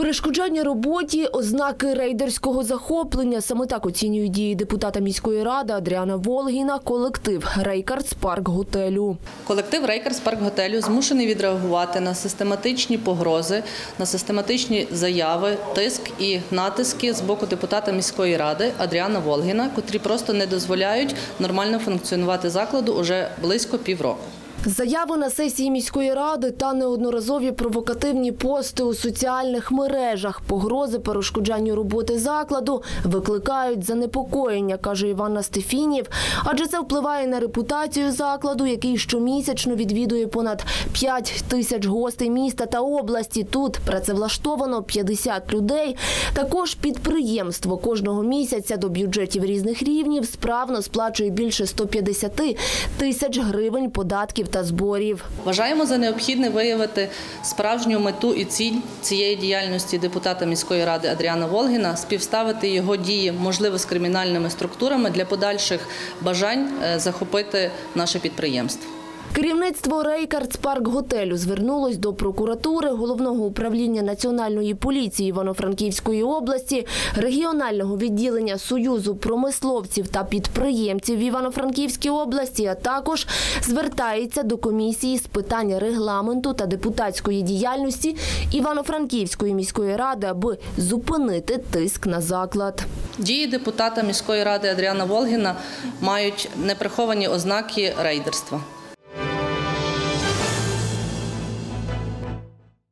Перешкоджання роботі, ознаки рейдерського захоплення. Саме так оцінюють дії депутата міської ради Адріана Волгіна, колектив Рейкардс Парк Готелю. Колектив Рейкерс Парк Готелю змушений відреагувати на систематичні погрози, на систематичні заяви, тиск і натиски з боку депутата міської ради Адріана Волгіна, котрі просто не дозволяють нормально функціонувати закладу уже близько півроку. Заяви на сесії міської ради та неодноразові провокативні пости у соціальних мережах, погрози перешкоджанню роботи закладу викликають занепокоєння, каже Іванна Стефінів. Адже це впливає на репутацію закладу, який щомісячно відвідує понад 5 тисяч гостей міста та області. Тут працевлаштовано 50 людей. Також підприємство кожного місяця до бюджетів різних рівнів справно сплачує більше 150 тисяч гривень податків та зборів. Вважаємо за необхідне виявити справжню мету і ціль цієї діяльності депутата міської ради Адріана Волгіна, співставити його дії, можливо, з кримінальними структурами для подальших бажань е, захопити наше підприємство. Керівництво Рейкардс Парк Готелю звернулось до прокуратури, головного управління національної поліції Івано-Франківської області, регіонального відділення Союзу промисловців та підприємців Івано-Франківській області, а також звертається до комісії з питань регламенту та депутатської діяльності Івано-Франківської міської ради, аби зупинити тиск на заклад. Дії депутата міської ради Адріана Волгіна мають неприховані ознаки рейдерства.